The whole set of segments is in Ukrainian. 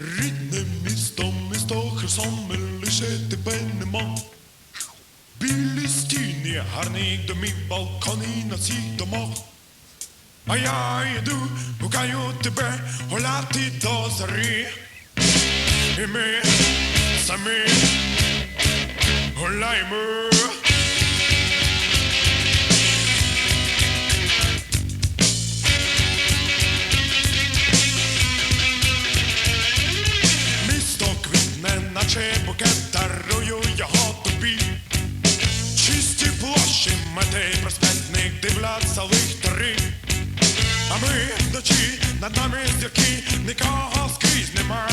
Рідне місто, місто Херсон, ми лише тебе нема. Білі стіни, гарних домів, балкони на всіх домах. А я йду, гукаю тебе гуляти до зорі. І ми самі гуляємо. Наче букет, дарую його тобі. Чисті площі, метей проспектних дивляться лихтари. А ми вночі над нами зірки, нікого скрізь нема.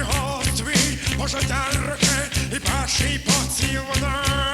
Голос твій пожиття роки, і перший поцілунок.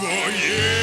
destroy.